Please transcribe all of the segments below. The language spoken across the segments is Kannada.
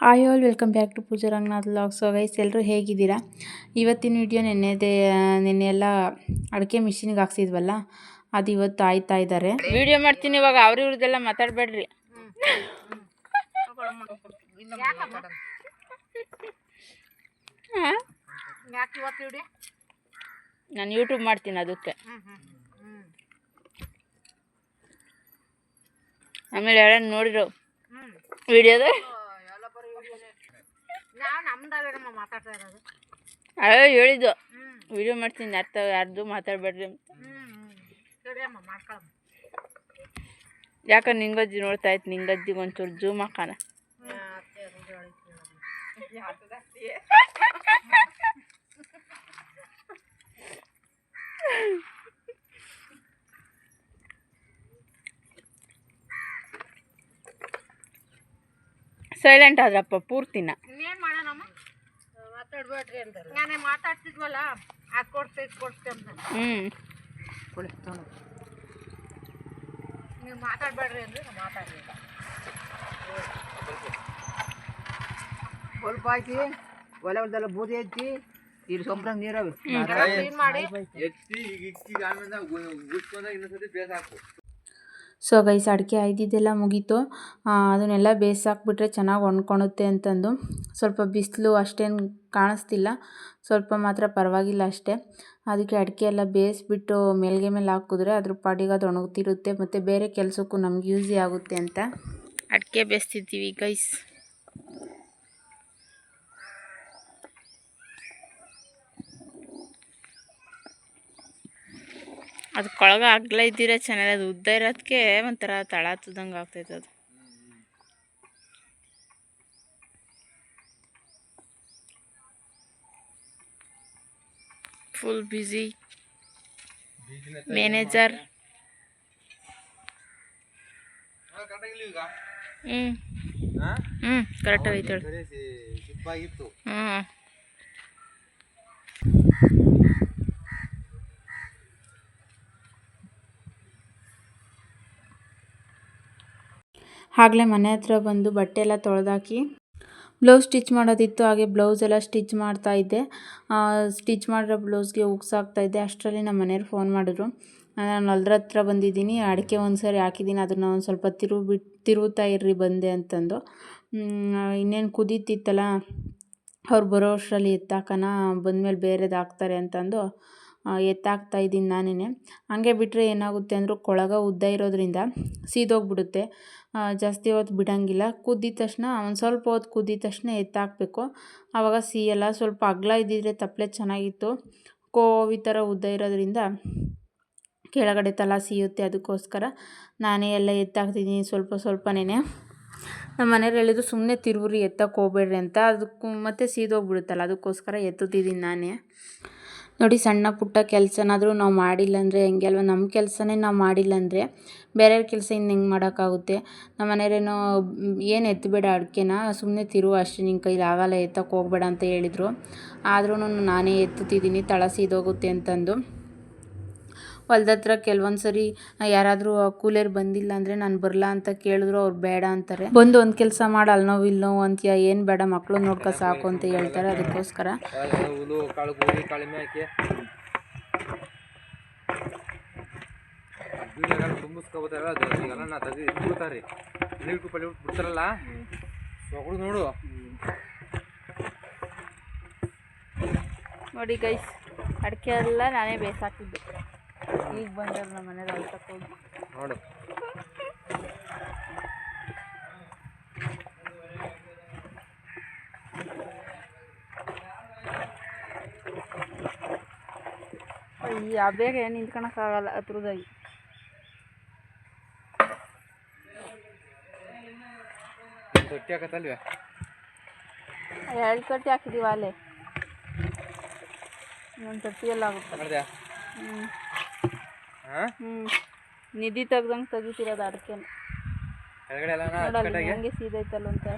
Hi all welcome back to Pooja Ranganath vlogs guys ಎಲ್ಲರೂ ಹೇಗಿದ್ದೀರಾ? ಇವತ್ತಿನ ವಿಡಿಯೋ ನೆನ್ನೆದೇ, ನೆನ್ನೆ ಎಲ್ಲ ಅಡಿಕೆ ಮಿಷಿನ್ಗೆ ಹಾಕ್ಸಿದ್ವಲ್ಲ, ಅದು ಇವತ್ತು ಆಯ್ತಾ ಇದ್ದಾರೆ ವಿಡಿಯೋ ಮಾಡ್ತೀನಿ ಇವಾಗ, ಅವ್ರ ಇವ್ರದ್ದೆಲ್ಲ ಮಾತಾಡಬೇಡ್ರಿ. ನಾನು ಯೂಟ್ಯೂಬ್ ಮಾಡ್ತೀನಿ ಅದಕ್ಕೆ. ಆಮೇಲೆ ಯಾರು ನೋಡಿರೋ ವಿಡಿಯೋದ ಎಲ್ಲ ಬರೀ ನಾವು ನಮ್ದಲ್ಲ ನಮ್ಮ ಮಾತಾಡ್ತಾ ಇರೋದು. ಅಯ್ಯೋ ಹೇಳಿದ್ದು. ವಿಡಿಯೋ ಮಾಡ್ತೀನಿ ಯಾರ್ತ ಯಾರ್ದು ಮಾತಾಡಬೇಡ್ರಿ ಅಂತ. ಅಮ್ಮ ಮಾಡ್ಕೊಳಮ್ಮ. ನಿಂಗಜ್ಜಿ ನೋಡ್ತಾ ಇತ್ತು ನಿಂಗಜ್ಜಿಗೆ ಒಂಚೂರು ಜೂಮ್ ಹಾಕೋಣ. ಸೈಲೆಂಟ್ ಆದ್ರಪ್ಪ ಪೂರ್ತಿನ. ಮಾತಾಡ್ಬೇಡ್ರಿ ಅಂತಾರೆ ನಾನೇ ಮಾತಾಡ್ತಿದ್ವಲ್ಲ ಅದು ಕೊಡ್ತೆ ಇದು ಕೊಡ್ತೆ ಅಂತ. ಹ್ಞೂ ನೀವು ಮಾತಾಡ್ಬೇಡ್ರಿ ಅಂದ್ರೆ ನಾವು ಮಾತಾಡಲಿಲ್ಲ. ಸ್ವಲ್ಪ ಹಾಕಿ ಒಲೆ ಹೊಲ್ದೆಲ್ಲ ಬೂದಿ ಹಚ್ಚಿ ಇಲ್ಲಿ ಸೊಂಪ್ರಂಗ್ ನೀರವೆ ಕ್ಲೀನ್ ಮಾಡಿ. ಎತ್ತಿ ಈಗ ಇಕ್ಕಿ ಆಮೇಲೆ ಗುಡ್ಸ್ಕೊಂಡಾಗ ಇನ್ನೊಂದ್ಸತಿ ಬೇಸ್ ಹಾಕು ಸೊ ಗೈಸ್ ಅಡಿಕೆ ಆಯ್ದಿದ್ದೆಲ್ಲ ಮುಗೀತು. ಅದನ್ನೆಲ್ಲ ಬೇಯಿಸಾಕ್ಬಿಟ್ರೆ ಚೆನ್ನಾಗಿ ಒಣ್ಕೊಳುತ್ತೆ ಅಂತಂದು. ಸ್ವಲ್ಪ ಬಿಸಿಲು ಅಷ್ಟೇನು ಕಾಣಿಸ್ತಿಲ್ಲ. ಸ್ವಲ್ಪ ಮಾತ್ರ ಪರವಾಗಿಲ್ಲ ಅಷ್ಟೇ. ಅದಕ್ಕೆ ಅಡಿಕೆ ಎಲ್ಲ ಬೇಯಿಸ್ಬಿಟ್ಟು ಮೇಲ್ಗೆ ಮೇಲೆ ಹಾಕಿದ್ರೆ ಅದ್ರ ಪಾಡಿಗೆ ಅದು ಒಣಗುತ್ತಿರುತ್ತೆ ಮತ್ತು ಬೇರೆ ಕೆಲಸಕ್ಕೂ ನಮ್ಗೆ ಯೂಸಿ ಆಗುತ್ತೆ ಅಂತ ಅಡಿಕೆ ಬೇಯಿಸ್ತಿದ್ದೀವಿ ಗೈಸ್. ಅದು ಕೊಳಗ ಅಗ್ಲ ಇದ್ದಿರ ಚೆನ್ನಾಗಿ ಅದು ಉದ್ದ ಇರೋದಕ್ಕೆ ಒಂಥರ ತಳ ಹತ್ತದಂಗೆ ಆಗ್ತೈತೆ ಅದು. ಫುಲ್ ಬ್ಯುಸಿ ಮ್ಯಾನೇಜರ್ ಕರೆಕ್ಟಾಗಿಲ್ಲ ಈಗ ಹ್ಞೂ ಹಾ ಹ್ಞೂ ಕರೆಕ್ಟಾಗಿ ಐತೇಳು ಸರಿ ಸಿಪ್ಪಾಗಿತ್ತು ಹ್ಞೂ ಆಗಲೇ ಮನೆ ಹತ್ರ ಬಂದು ಬಟ್ಟೆ ಎಲ್ಲ ತೊಳೆದಾಕಿ ಬ್ಲೌಸ್ ಸ್ಟಿಚ್ ಮಾಡೋದಿತ್ತು, ಹಾಗೆ ಬ್ಲೌಸ್ ಎಲ್ಲ ಸ್ಟಿಚ್ ಮಾಡ್ತಾ ಇದ್ದೆ. ಸ್ಟಿಚ್ ಮಾಡಿರೋ ಬ್ಲೌಸ್ಗೆ ಉಗ್ಸಾಕ್ತಾ ಇದ್ದೆ. ಅಷ್ಟರಲ್ಲಿ ನಮ್ಮ ಮನೆಯವ್ರು ಫೋನ್ ಮಾಡಿದ್ರು. ನಾನು ಅಲ್ದ್ರ ಹತ್ರ ಬಂದಿದ್ದೀನಿ, ಅಡಿಕೆ ಒಂದು ಸಾರಿ ಹಾಕಿದ್ದೀನಿ, ಅದನ್ನು ಒಂದು ಸ್ವಲ್ಪ ತಿರುವು ಬಿಟ್ಟು ತಿರುವುತ್ತಾ ಇರ್ರಿ, ಬಂದೆ ಅಂತಂದು. ಇನ್ನೇನು ಕುದೀತಿತ್ತಲ್ಲ, ಅವ್ರು ಬರೋ ಅಷ್ಟರಲ್ಲಿ ಎತ್ತಾಕನ, ಬಂದಮೇಲೆ ಬೇರೆದು ಹಾಕ್ತಾರೆ ಅಂತಂದು. ಎತ್ತಾಕ್ತಾ ಇದ್ದೀನಿ ನಾನೇ ಹಂಗೆ ಬಿಟ್ಟರೆ ಏನಾಗುತ್ತೆ ಅಂದರೂ ಕೊಳಗ ಉದ್ದ ಇರೋದ್ರಿಂದ ಸೀದೋಗ್ಬಿಡುತ್ತೆ. ಜಾಸ್ತಿ ಹೊತ್ತು ಬಿಡೋಂಗಿಲ್ಲ. ಕುದ್ದಿದ ತಕ್ಷಣ, ಒಂದು ಸ್ವಲ್ಪ ಹೊತ್ತು ಕುದ್ದಿದ ತಕ್ಷಣ ಎತ್ತಾಕಬೇಕು. ಆವಾಗ ಸೀಯಲ್ಲ. ಸ್ವಲ್ಪ ಅಗಲ ಇದ್ದಿದ್ರೆ ತಪ್ಪಲೆ ಚೆನ್ನಾಗಿತ್ತು. ಕೋವಿ ಥರ ಉದ್ದ ಇರೋದ್ರಿಂದ ಕೆಳಗಡೆ ತಲ ಸಿಯುತ್ತೆ ಅದಕ್ಕೋಸ್ಕರ. ನಾನೇ ಎಲ್ಲ ಎತ್ತಾಕ್ತಿದ್ದೀನಿ ಸ್ವಲ್ಪ ಸ್ವಲ್ಪನೇ ನಮ್ಮ ಮನೆಯವ್ರು ಹೇಳಿದ್ರು ಸುಮ್ಮನೆ ತಿರುವುರಿ ಎತ್ತಕ್ಕೆ ಹೋಗ್ಬೇಡ್ರಿ ಅಂತ. ಅದಕ್ಕೂ ಮತ್ತೆ ಸೀದೋಗ್ಬಿಡುತ್ತಲ್ಲ, ಅದಕ್ಕೋಸ್ಕರ ಎತ್ತುತ್ತಿದ್ದೀನಿ ನಾನೇ. ನೋಡಿ ಸಣ್ಣ ಪುಟ್ಟ ಕೆಲಸನಾದರೂ ನಾವು ಮಾಡಿಲ್ಲ ಅಂದರೆ ಹೆಂಗೆ ಅಲ್ವಾ? ನಮ್ಮ ಕೆಲಸನೇ ನಾವು ಮಾಡಿಲ್ಲ ಅಂದರೆ ಬೇರೆಯವ್ರ ಕೆಲಸ ಇನ್ನು ಹೆಂಗೆ ಮಾಡೋಕ್ಕಾಗುತ್ತೆ? ನಮ್ಮ ಮನೆಯವ್ರೇನೋ ಏನು ಎತ್ತಬೇಡ ಅಡಿಕೆನ ಸುಮ್ಮನೆ ತಿರು ಅಷ್ಟೇ ನಿನ್ನ ಕೈಲಿ ಆಗಲ್ಲ ಎತ್ತಕ್ಕೆ ಹೋಗ್ಬೇಡ ಅಂತ ಹೇಳಿದರು. ಆದ್ರೂ ನಾನೇ ಎತ್ತುತ್ತಿದ್ದೀನಿ ತಳ ಸೀದೋಗುತ್ತೆ ಅಂತಂದು. ಹೊಲ್ದ ಹತ್ರ ಕೆಲವೊಂದು ಸರಿ ಯಾರಾದರೂ ಕೂಲಿಯರ್ ಬಂದಿಲ್ಲ ಅಂದರೆ ನಾನು ಬರಲ್ಲ ಅಂತ ಕೇಳಿದ್ರು ಅವ್ರು ಬೇಡ ಅಂತಾರೆ. ಬಂದು ಒಂದು ಕೆಲಸ ಮಾಡಿ ಅಲ್ಲಿ ನೋವು ಇಲ್ಲಿ ನೋವು ಅಂತೀಯ ಏನು ಬೇಡ ಮಕ್ಕಳು ನೋಡ್ಕೊ ಸಾಕು ಅಂತ ಹೇಳ್ತಾರೆ ಅದಕ್ಕೋಸ್ಕರ. ನಾ ತೆಗಿ ಬಿಡ್ತಾರೆ ನೀರು ಪಲ್ಲಿ ಬಿಡ್ತಾರಲ್ಲ ಸೊಗಡು ನೋಡು ನೋಡಿ ಗೈಸ್ ಅಡಿಕೆ ಎಲ್ಲ ನಾನೇ ಬೇಯಿಸಾಕಿದ್ದು ಈಗ ಬಂದವ್ರು ನಮ್ಮ ಮನೇಲಿ ಅಳ್ತಕ್ಕೆ ಹೋಗಿ. ನೋಡು. ಈ ಬೇಗ ಏನು ನಿಂತ್ಕೊಳಕ್ಕಾಗಲ್ಲ ಹತ್ರದಾಗಿ. ತೊಟ್ಟಿ ಹಾಕತ್ತಲ್ವ? ಎರಡು ತೊಟ್ಟಿ ಹಾಕಿದ್ದೀವಿ ಅಲ್ಲೇ. ಇನ್ನೊಂದು ತೊಟ್ಟಿಯಲ್ಲಿ ಆಗುತ್ತೆ. ಹ್ಞೂ ಹ್ಞೂ ನಿಧಿ ತೆಗ್ದಂಗೆ ತೆಗಿತಿರೋದು ಅಡಿಕೆ ನೋಡಲ್ಲ ಹೆಂಗೆ ಸೀದೈತಲ್ಲ ಅಂತ.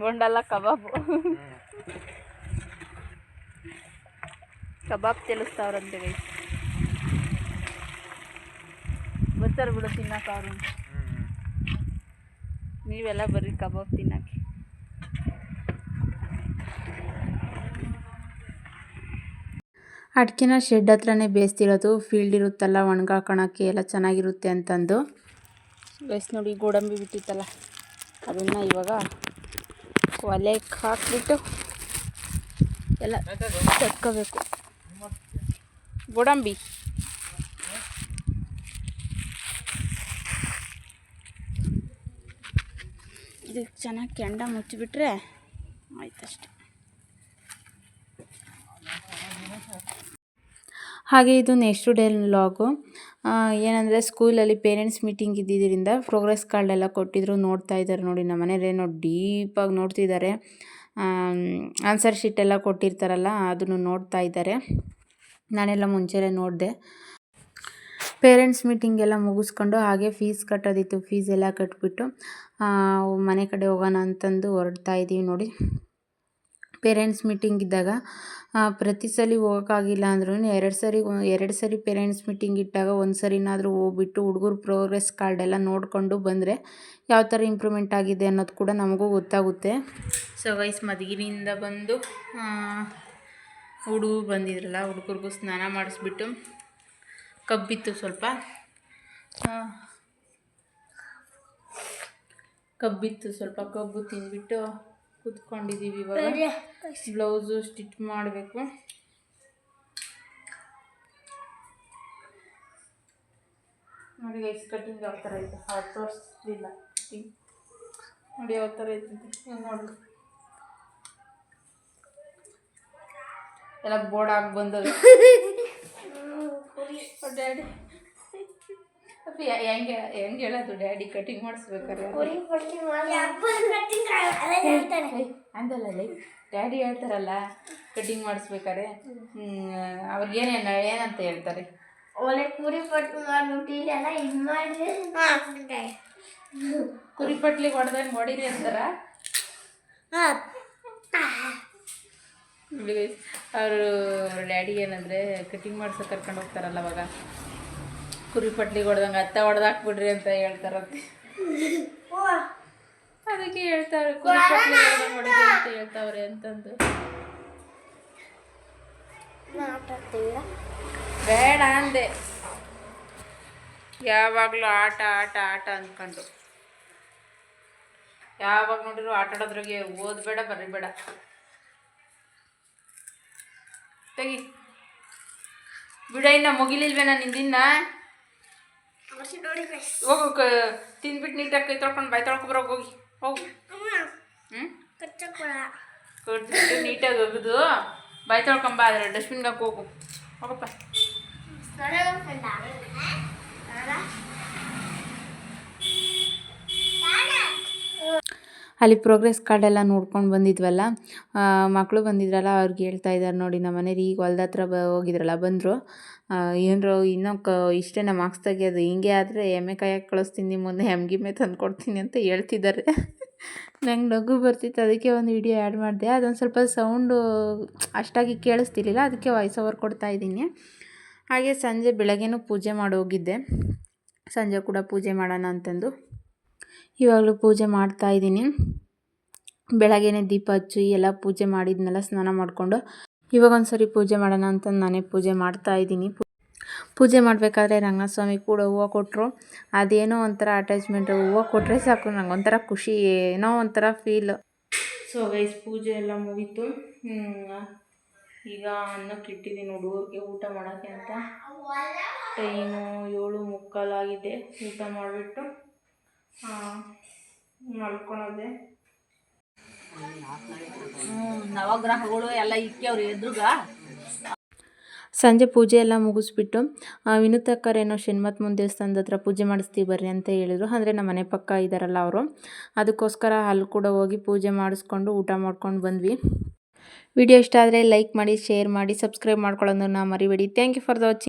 ಬೊಂಡಲ್ಲ ಕಬಾಬು. ಕಬಾಬ್ ತಿಳಿಸ್ತಾವ್ರಂತೆ ಗೈಸ್ ತಿಂತಾರೆ ಬಿಡು ತಿನ್ನಕ್ಕೆ ಅವರು ನೀವೆಲ್ಲ ಬರ್ರಿ ಕಬಾಬ್ ತಿನ್ನಕ್ಕೆ. ಅಡಿಕೆನ ಶೆಡ್ ಹತ್ರನೇ ಬೇಯಿಸ್ತಿರೋದು ಫೀಲ್ಡ್ ಇರುತ್ತಲ್ಲ, ಒಣಗಾಕೋಣಕ್ಕೆ ಎಲ್ಲ ಚೆನ್ನಾಗಿರುತ್ತೆ ಅಂತಂದು. ಬೇಸ್ ನೋಡಿ, ಗೋಡಂಬಿ ಬಿಟ್ಟಿತ್ತಲ್ಲ, ಅದನ್ನು ಇವಾಗ ಒಲೆಗೆ ಹಾಕ್ಬಿಟ್ಟು ಎಲ್ಲ ತಟ್ಕೋಬೇಕು ಗೋಡಂಬಿ. ಇದಕ್ಕೆ ಚೆನ್ನಾಗಿ ಕೆಂಡ ಮುಚ್ಚಿಬಿಟ್ರೆ ಆಯ್ತಷ್ಟೆ. ಹಾಗೆ ಇದು ನೆಕ್ಸ್ಟ್ ಡೇ ಲಾಗು ಏನಂದರೆ ಸ್ಕೂಲಲ್ಲಿ ಪೇರೆಂಟ್ಸ್ ಮೀಟಿಂಗ್ ಇದ್ದಿದ್ದರಿಂದ ಪ್ರೋಗ್ರೆಸ್ ಕಾರ್ಡ್ ಎಲ್ಲ ಕೊಟ್ಟಿದ್ರು, ನೋಡ್ತಾ ಇದ್ದಾರೆ ನೋಡಿ ನಮ್ಮ ಮನೆಯಲ್ಲೇನೋ ಡೀಪಾಗಿ ನೋಡ್ತಿದ್ದಾರೆ. ಆನ್ಸರ್ ಶೀಟ್ ಎಲ್ಲ ಕೊಟ್ಟಿರ್ತಾರಲ್ಲ, ಅದನ್ನು ನೋಡ್ತಾ ಇದ್ದಾರೆ. ನಾನೆಲ್ಲ ಮುಂಚೆನೇ ನೋಡಿದೆ. ಪೇರೆಂಟ್ಸ್ ಮೀಟಿಂಗ್ ಎಲ್ಲ ಮುಗಿಸ್ಕೊಂಡು ಹಾಗೆ ಫೀಸ್ ಕಟ್ಟೋದಿತ್ತು. ಫೀಸ್ ಎಲ್ಲ ಕಟ್ಬಿಟ್ಟು ಮನೆ ಕಡೆ ಹೋಗೋಣ ಅಂತಂದು ಹೊರಡ್ತಾ ಇದ್ದೀವಿ ನೋಡಿ. ಪೇರೆಂಟ್ಸ್ ಮೀಟಿಂಗ್ ಇದ್ದಾಗ ಪ್ರತಿ ಸಲ ಹೋಗೋಕ್ಕಾಗಿಲ್ಲ ಅಂದ್ರೂ ಎರಡು ಸರಿ ಎರಡು ಸರಿ ಪೇರೆಂಟ್ಸ್ ಮೀಟಿಂಗ್ ಇಟ್ಟಾಗ ಒಂದು ಸರಿನಾದರೂ ಹೋಗ್ಬಿಟ್ಟು ಹುಡುಗರ ಪ್ರೋಗ್ರೆಸ್ ಕಾರ್ಡ್ ಎಲ್ಲ ನೋಡಿಕೊಂಡು ಬಂದರೆ ಯಾವ ಥರ ಇಂಪ್ರೂವ್ಮೆಂಟ್ ಆಗಿದೆ ಅನ್ನೋದು ಕೂಡ ನಮಗೂ ಗೊತ್ತಾಗುತ್ತೆ. ಸೊ ವಯಸ್ಸು ಮಧುಗಿರಿಯಿಂದ ಬಂದು ಹುಡುಗರು ಬಂದಿದ್ರಲ್ಲ, ಹುಡುಗರಿಗೂ ಸ್ನಾನ ಮಾಡಿಸ್ಬಿಟ್ಟು ಕಬ್ಬಿತ್ತು ಸ್ವಲ್ಪ. ಕಬ್ಬಿತ್ತು ಸ್ವಲ್ಪ ಕಬ್ಬು ತಿಂದ್ಬಿಟ್ಟು ಕೂತ್ಕೊಂಡಿದ್ದೀವಿ ಇವಾಗ. ಬ್ಲೌಸು ಸ್ಟಿಚ್ ಮಾಡಬೇಕು. ನೋಡಿ ಗೈಸ್ ಕಟಿಂಗ್ ಯಾವ ಥರ ಐತೆ? ಅದು ತೋರಿಸ್ಲಿಲ್ಲ ಕಟಿಂಗ್ ನೋಡಿ ಯಾವ ಥರ ಐತೆ ಹಿಂಗೆ ನೋಡಿ ಎಲ್ಲ ಬೋರ್ಡ್ ಆಗಿ ಬಂದವೆ ಡ್ಯಾಡಿ ಅಪ್ಪಿ ಹೆಂಗೆ ಹೆಂಗೆ ಹೇಳೋದು? ಡ್ಯಾಡಿ ಕಟಿಂಗ್ ಮಾಡಿಸ್ಬೇಕಾರೆ ಅಂದಲ್ಲ ಲೈ. ಡ್ಯಾಡಿ ಹೇಳ್ತಾರಲ್ಲ ಕಟಿಂಗ್ ಮಾಡಿಸ್ಬೇಕಾರೆ ಅವ್ರಿಗೆ ಏನೇನು ಏನಂತ ಹೇಳ್ತಾರೆ? ಒಳ್ಳೆ ಕುರಿ ಪಟ್ಟು ಮಾಡ್ಬಿಟ್ಟು ಇಲ್ಲೆಲ್ಲ ಇದು ಮಾಡಿದ್ರೆ ಕುರಿ ಪಟ್ಲಿಗೆ ಹೊಡೆದಂಗೆ ಹೊಡಿರಿ ಅಂತಾರ? ಅವರು ಡ್ಯಾಡಿ ಏನಂದರೆ ಕಟಿಂಗ್ ಮಾಡ್ಸೋ ಕರ್ಕೊಂಡು ಹೋಗ್ತಾರಲ್ಲ ಅವಾಗ. ಕುರಿ ಪಟ್ಲಿಗೆ ಹೊಡೆದಂಗೆ ಅತ್ತ ಹೊಡೆದಾಕ್ಬಿಡ್ರಿ ಅಂತ ಹೇಳ್ತಾರಂತೆ. ಅದಕ್ಕೆ ಹೇಳ್ತಾರೆ, ಕುರಿ ಪಟ್ಲಿ ಹೊಡೆದಂಗೆ ಅಂತ ಹೇಳ್ತಾವ್ರೆ ಅಂತಂದು. ಬೇಡ ಅಂದೆ. ಯಾವಾಗಲೂ ಆಟ ಆಟ ಆಟ ಅಂದ್ಕೊಂಡು. ಯಾವಾಗ ನೋಡಿದ್ರು ಆಟ ಆಡೋದ್ರಾಗೆ ಓದ್ಬೇಡ, ಬರಿಬೇಡ. ತೆಗಿ. ಬಿಡ, ಇನ್ನ ಮುಗಿಲಿಲ್ವೇನ ನಿಂದಿನ್ನ? ಹೋಗು ತಿನ್ಬಿಟ್ಟು ತಿಂದ್ಬಿಟ್ಟು ನೀಟಾಗಿ ಕೈ ತೊಳ್ಕೊಂಡು ಬಾಯಿ ತೊಳ್ಕೊಬರೋಗಿ ಹೋಗಿ. ಹೋಗಿ. ಹ್ಞೂ ನೀಟಾಗಿ ಒಗೆದು ಬೈ ತೊಳ್ಕೊಂಬ ಅದ್ರ ಡಸ್ಟ್ಬಿನ್ಗೆ ಹಾಕಿ ಹೋಗು. ಹೋಗಪ್ಪ. ಅಲ್ಲಿ ಪ್ರೋಗ್ರೆಸ್ ಕಾರ್ಡ್ ಎಲ್ಲ ನೋಡ್ಕೊಂಡು ಬಂದಿದ್ವಲ್ಲ ಮಕ್ಕಳು ಬಂದಿದ್ರಲ್ಲ, ಅವ್ರಿಗೆ ಹೇಳ್ತಾ ಇದ್ದಾರೆ ನೋಡಿ ನಮ್ಮ ಮನೇಲಿ, ಈಗ ಹೊಲ್ದ ಹತ್ರ ಬ, ಹೋಗಿದ್ರಲ್ಲ ಬಂದರು. ಏನರು ಇನ್ನೂ ಕ ಇಷ್ಟೇ ನಮ್ಮ ಮಾರ್ಕ್ಸ್ ತೆಗಿಯೋದು, ಹಿಂಗೆ ಆದರೆ ಎಮ್ಮೆ ಕಾಯಕ್ಕೆ ಕಳಿಸ್ತೀನಿ ನಿಮ್ಮ ಮುಂದೆ ಎಮ್ಗಿಮ್ಮೆ ತಂದು ಕೊಡ್ತೀನಿ ಅಂತ ಹೇಳ್ತಿದ್ದಾರೆ ನಂಗೆ ನಗು ಬರ್ತಿತ್ತು, ಅದಕ್ಕೆ ಒಂದು ವಿಡಿಯೋ ಆ್ಯಡ್ ಮಾಡಿದೆ. ಅದೊಂದು ಸ್ವಲ್ಪ ಸೌಂಡು ಅಷ್ಟಾಗಿ ಕೇಳಿಸ್ತಿರ್ಲಿಲ್ಲ, ಅದಕ್ಕೆ ವಾಯ್ಸ್ ಓವರ್ ಕೊಡ್ತಾ ಇದ್ದೀನಿ. ಹಾಗೆ ಸಂಜೆ ಬೆಳಗ್ಗೆನೂ ಪೂಜೆ ಮಾಡಿ ಹೋಗಿದ್ದೆ. ಸಂಜೆ ಕೂಡ ಪೂಜೆ ಮಾಡೋಣ ಅಂತಂದು. ಇವಾಗಲೂ ಪೂಜೆ ಮಾಡ್ತಾ ಇದ್ದೀನಿ. ಬೆಳಗ್ಗೆನೇ ದೀಪ ಹಚ್ಚಿ ಎಲ್ಲ ಪೂಜೆ ಮಾಡಿದ್ನೆಲ್ಲ ಸ್ನಾನ ಮಾಡಿಕೊಂಡು ಇವಾಗ ಒಂದು ಸರಿ ಪೂಜೆ ಮಾಡೋಣ ಅಂತ ನಾನೇ ಪೂಜೆ ಮಾಡ್ತಾ ಇದ್ದೀನಿ. ಪೂಜೆ ಮಾಡಬೇಕಾದ್ರೆ ರಂಗಸ್ವಾಮಿ ಕೂಡ ಹೂವು ಕೊಟ್ಟರು ಅದೇನೋ ಒಂಥರ ಅಟ್ಯಾಚ್ಮೆಂಟ್ ಹೂವು ಕೊಟ್ಟರೆ ಸಾಕು. ನಂಗೆ ಒಂಥರ ಖುಷಿ, ಏನೋ ಒಂಥರ ಫೀಲ್ ಸೊ ಗೈಸ್ ಪೂಜೆ ಎಲ್ಲ ಮುಗೀತು. ಈಗ ಅನ್ನಕ್ಕೆ ಇಟ್ಟಿದ್ದೀನಿ ಹುಡುಗರಿಗೆ ಊಟ ಮಾಡೋಕ್ಕೆ ಅಂತ. ಟೈಮು ಏಳು ಮುಕ್ಕಾಲಾಗಿದೆ. ಊಟ ಮಾಡಿಬಿಟ್ಟು. ಮಲ್ಕೊಳೋದೆ ನವಗ್ರಹಗಳು ಎಲ್ಲ ಇಕ್ಕವ್ರಿ ಎದುರುಗ. ಸಂಜೆ ಪೂಜೆ ಎಲ್ಲ ಮುಗಿಸ್ಬಿಟ್ಟು ವಿನುತಕ್ಕರೇನೋ ಮುಂದೆ ದೇವಸ್ಥಾನದ ಹತ್ರ ಪೂಜೆ ಮಾಡಿಸ್ತೀವಿ ಬರ್ರಿ ಅಂತ ಹೇಳಿದರು. ಅಂದರೆ ನಮ್ಮ ಮನೆ ಪಕ್ಕ ಇದ್ದಾರಲ್ಲ ಅವರು. ಅದಕ್ಕೋಸ್ಕರ ಅಲ್ಲಿ ಕೂಡ ಹೋಗಿ ಪೂಜೆ ಮಾಡಿಸ್ಕೊಂಡು ಊಟ ಮಾಡ್ಕೊಂಡು ಬಂದ್ವಿ. ವಿಡಿಯೋ ಇಷ್ಟ ಆದರೆ ಲೈಕ್ ಮಾಡಿ ಶೇರ್ ಮಾಡಿ ಸಬ್ಸ್ಕ್ರೈಬ್ ಮಾಡ್ಕೊಳ್ಳೋದನ್ನ ಮರಿಬೇಡಿ. Thank you for the watching